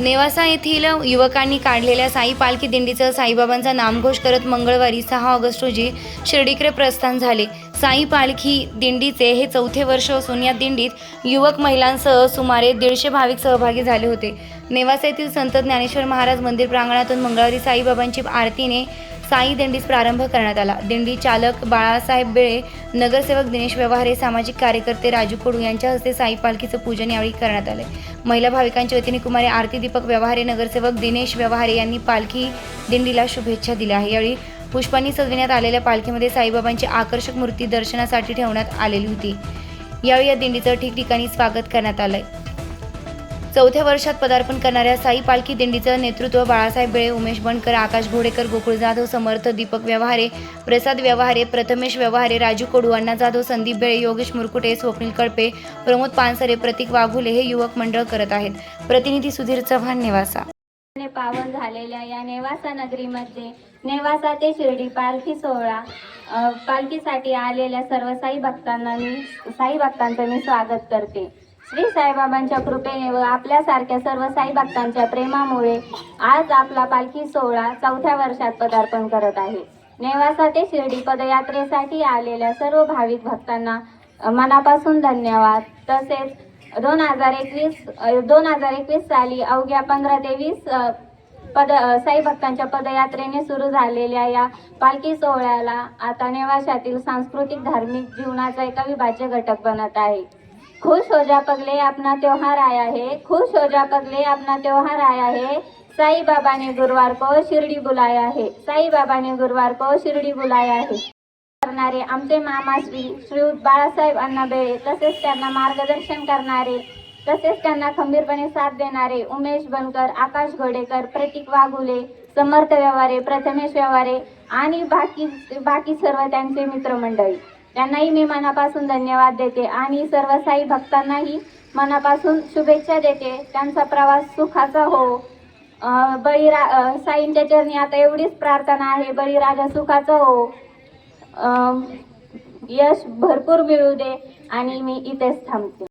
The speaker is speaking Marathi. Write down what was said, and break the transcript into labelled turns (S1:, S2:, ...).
S1: नेवासा येथील युवकांनी काढलेल्या साई पालखी दिंडीचं साईबाबांचा नामघोष करत मंगळवारी सहा ऑगस्ट रोजी शिर्डीकडे प्रस्थान झाले. साई पालखी दिंडीचे हे चौथे वर्ष असून या दिंडीत युवक महिलांसह सुमारे दीडशे भाविक सहभागी झाले होते. नेवासा येथील संत ज्ञानेश्वर महाराज मंदिर प्रांगणातून मंगळवारी साईबाबांची आरतीने साई दिंडीस प्रारंभ करण्यात आला. दिंडी चालक बाळासाहेब बेळे नगरसेवक दिनेश व्यवहारे सामाजिक कार्यकर्ते राजू कडू यांच्या हस्ते साई पालखीचं पूजन यावेळी करण्यात आले. महिला भाविकांच्या वतीने कुमारी आरती दीपक व्यवहारे नगरसेवक दिनेश व्यवहारे यांनी पालखी दिंडीला शुभेच्छा दिल्या आहे यावेळी पुष्पांनी सजविण्यात आलेल्या पालखीमध्ये साईबाबांची आकर्षक मूर्ती दर्शनासाठी ठेवण्यात आलेली होती. यावेळी या दिंडीचं ठिकठिकाणी स्वागत करण्यात आलंय. चौथ्या वर्षात पदार्पण करणाऱ्या साई पालखी दिंडीचं नेतृत्व बाळासाहेब बेळे उमेश बनकर आकाश घोडेकर गोकुळ जाधव समर्थ दीपक व्यवहारे प्रसाद व्यवहारे प्रथमेश व्यवहारे राजू कडू अण्णा जाधव संदीप बेळे योगेश मुरकुटे स्वप्नील कळपे प्रमोद पानसरे प्रतीक वाघुले हे युवक मंडळ करत आहेत. प्रतिनिधी सुधीर चव्हाण नेवासा.
S2: ने पावन झालेल्या या नेवासा नगरीमध्ये नेवासा ते शिर्डी पालखी सोहळा पालखीसाठी आलेल्या सर्व साई भक्तांना मी साई भक्तांचं मी स्वागत करते. श्री साईबाबांच्या कृपेने व आपल्यासारख्या सर्व साई भक्तांच्या प्रेमामुळे आज आपला पालखी सोहळा चौथ्या वर्षात पदार्पण करत आहे. नेवासा ते शिर्डी पदयात्रेसाठी आलेल्या सर्व भाविक भक्तांना मनापासून धन्यवाद. तसेच दोन हजार एकवीस दोन हजार एकवीस साली अवघ्या पंधरा ते वीस पद साई भक्तांच्या पदयात्रेने सुरू झालेल्या या पालखी सोहळ्याला आता नेवाशातील सांस्कृतिक धार्मिक जीवनाचा एक अविभाज्य घटक बनत आहे. खुश हो जा पगले अपना त्योहार आया है। खुश हो जा पगले अपना त्योहार आया है। साई बाबा ने गुरुवार को शिर्डी बुलाया है। साई बाबा ने गुरुवार को शिर्डी बुलाया है। करणारे आमचे मामा श्री श्रीयुत बाळासाहेब अण्णा बेळे तसेच त्यांना मार्गदर्शन करणारे तसेच त्यांना खंबीरपणे साथ देणारे उमेश बनकर आकाश घोडेकर प्रतीक वाघुले समर्थ व्यवहारे प्रथमेश व्यवहारे आणि बाकी बाकी सर्व त्यांचे मित्रमंडळी. त्यांनाही मी मनापासून धन्यवाद देते आणि सर्व साई भक्तांनाही मनापासून शुभेच्छा देते. त्यांचा प्रवास सुखाचा हो. बळीरा साईंच्या चरणी आता एवढीच प्रार्थना आहे बळीराजा सुखाचा हो. यश भरपूर मिळू दे आणि मी इथेच थांबते.